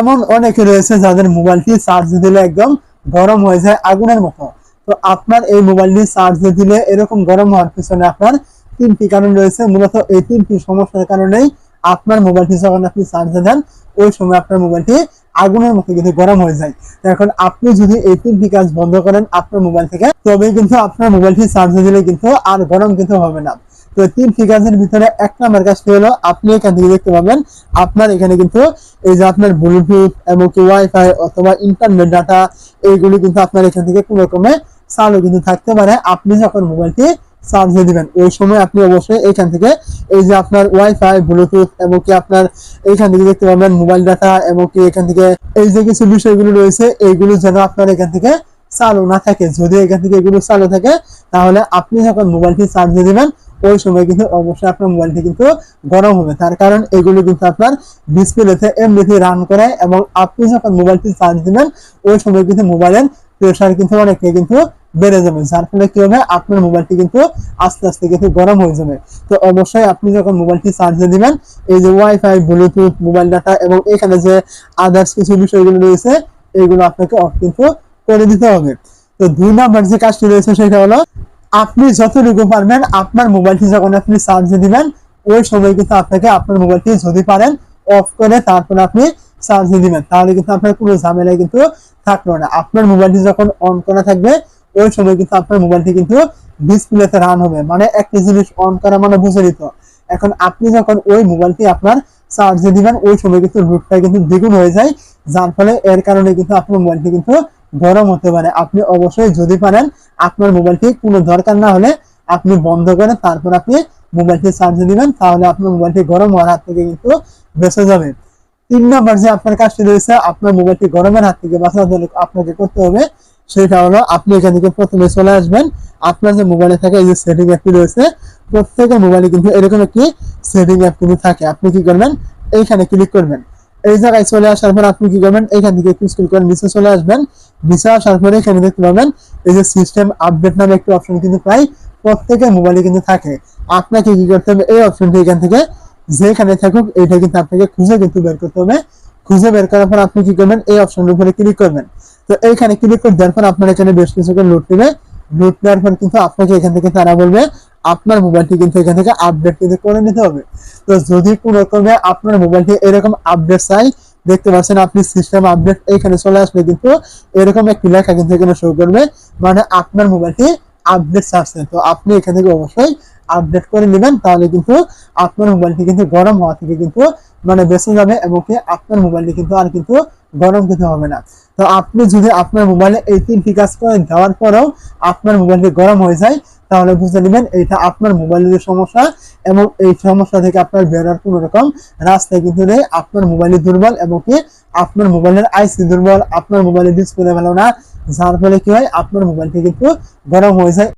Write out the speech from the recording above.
এমন অনেকে রয়েছে যাদের মোবাইলটি চার্জ দিলে একদম গরম হয়ে যায় আগুনের মতো। তো আপনার এই মোবাইলটি চার্জ দিলে এরকম গরম হওয়ার পিছনে আপনার তিনটি কারণ রয়েছে। মূলত এই তিনটি সমস্যার কারণেই আপনার মোবাইলটি যখন আপনি চার্জে দেন, ওই সময় আপনার মোবাইলটি আগুনের মতো কিন্তু গরম হয়ে যায়। এখন আপনি যদি এই তিনটি কাজ বন্ধ করেন আপনার মোবাইল থেকে তবে কিন্তু আপনার মোবাইলটি চার্জে দিলে কিন্তু আর গরম কিন্তু হবে না। তো তিন কাজের ভিতরে এক নম্বর কাজটি হলো, আপনি এখান থেকে দেখতে পাবেন, আপনার এখানে কিন্তু এই যে আপনার ব্লুটুথ এবং কি ওয়াইফাই অথবা ইন্টারনেট ডাটা এইগুলি কিন্তু আপনার এখান থেকে কোনো রকমে চালু কিন্তু থাকতে পারে। আপনি যখন মোবাইলটি চার্জে দিবেন, ওই সময় আপনি অবশ্যই এখান থেকে এই যে আপনার ওয়াইফাই ব্লুটুথ এবং কি আপনার এইখান থেকে দেখতে পাবেন মোবাইল ডাটা এবং কি এখান থেকে এই যে কিছু বিষয়গুলো রয়েছে, এইগুলো যেন আপনার এখান থেকে চালু না থাকে। যদি এখান থেকে এগুলো চালু থাকে, তাহলে আপনি যখন মোবাইলটি চার্জে দিবেন ওই সময় কিন্তু অবশ্যই আপনার মোবাইলটি কিন্তু গরম হবে। তার কারণ এগুলো কিন্তু আপনার ডিসপ্লেতে এমনিতে রান করায় এবং আপনি যখন মোবাইলটি চার্জ দিবেন, ওই সময় কিন্তু মোবাইলের প্রেশার কিন্তু অনেকটাই কিন্তু বেড়ে যাবে। যার ফলে কি হবে? আপনার মোবাইলটি কিন্তু আস্তে আস্তে কিন্তু গরম হয়ে যাবে। তো অবশ্যই আপনি যখন মোবাইলটি চার্জে দিবেন, এই যে ওয়াইফাই ব্লুটুথ মোবাইল ডাটা এবং এখানে যে আদার্স কিছু বিষয়গুলো রয়েছে, এগুলো আপনাকে অফ কিন্তু করে দিতে হবে। তো দুই নাম্বার যে কাজটি রয়েছে, সেটা হলো আপনি যতটুকু পারবেন, আপনার মোবাইলটি যখন আপনি চার্জে দিবেন, ওই সময় কিন্তু আপনাকে আপনার মোবাইলটি যদি পারেন অফ করে তারপর আপনি চার্জে দিবেন। তাহলে কিন্তু আপনার কোনো ঝামেলায় কিন্তু থাকল না। আপনার মোবাইলটি যখন অন করা থাকবে, ওই সময় কিন্তু আপনার মোবাইলটি কিন্তু ডিসপ্লেতে রান হবে। মানে একটা জিনিস অন করা মানে বুঝে নিত এখন আপনি যখন ওই মোবাইলটি আপনার চার্জে দিবেন, ওই সময় কিন্তু রুটটা কিন্তু দ্বিগুণ হয়ে যায়। যার ফলে এর কারণে কিন্তু আপনার মোবাইলটি কিন্তু গরম হতে পারে। আপনি অবশ্যই যদি পারেন, আপনার মোবাইলটি কোনো দরকার না হলে আপনি বন্ধ করে তারপর আপনি মোবাইলটি চার্জে দিবেন, তাহলে আপনার মোবাইলটি গরম হওয়ার হাত থেকে কিন্তু বেঁচে যাবে। তিন নম্বর যে আপনার কাজটি রয়েছে, আপনার মোবাইলটি গরমের হাত থেকে বাঁচার জন্য আপনাকে করতে হবে, সেটা হলো আপনি এখান থেকে প্রথমে চলে আসবেন। আপনার যে মোবাইলে থাকে, এই যে সেটিং অ্যাপটি রয়েছে, প্রত্যেকের মোবাইলে কিন্তু এরকম একটি সেটিং অ্যাপ কিন্তু থাকে। আপনি কি করবেন? এইখানে ক্লিক করবেন। এই জায়গায় চলে আসার পর আপনি কি করবেন? এখান থেকে একটু স্ক্রল করে নিচে চলে আসবেন। নিচে আসার পরে দেখতে পাবেন, এই যে সিস্টেম আপডেট নামে একটি অপশন কিন্তু প্রায় প্রত্যেকের মোবাইলে কিন্তু থাকে। আপনাকে কি করতে হবে? এই অপশনটি এখান থেকে যেখানে থাকুক এটা কিন্তু আপনাকে খুঁজে কিন্তু বের করতে হবে। খুঁজে বের করার পর আপনি কি করবেন? এই অপশনের উপরে ক্লিক করবেন। তো এইখানে ক্লিক করে দেওয়ার পর আপনার এখানে বেশ কিছু করে লোড নেবে লোড নেওয়ার পর কিন্তু আপনাকে এখান থেকে তারা বলবে, আপনার মোবাইলটি কিন্তু এখান থেকে আপডেট কিন্তু করে নিতে হবে। তো যদি কোনো রকমে আপনার মোবাইলটি এরকম আপডেট চাই দেখতে পাচ্ছেন আপনি সিস্টেম আপডেট এখানে চলে আসলে কিন্তু এরকম একটি লেখা কিন্তু এখানে শো করবে মানে আপনার মোবাইলটি আপডেট চাচ্ছে তো আপনি এখান থেকে অবশ্যই আপডেট করে নেবেন, তাহলে কিন্তু আপনার মোবাইলটি কিন্তু গরম হওয়া থেকে কিন্তু মানে বেঁচে যাবে এবং কি আপনার মোবাইলটি কিন্তু আর কিন্তু গরম কিন্তু হবে না। তো আপনি যদি আপনার মোবাইলে এই তিনটি কাজ করে দেওয়ার পরেও আপনার মোবাইলটি গরম হয়ে যায় তাহলে বুঝে নেবেন এটা আপনার মোবাইলের সমস্যা এবং এই সমস্যা থেকে আপনার বেরোর কোনো রকম রাস্তা কিন্তু নেই। আপনার মোবাইলে দুর্বল এবং কি আপনার মোবাইলের আইসি দুর্বল, আপনার মোবাইলের ডিসপ্লে ভালো না। যার ফলে কি হয়, আপনার মোবাইলটি কিন্তু গরম হয়ে যায়।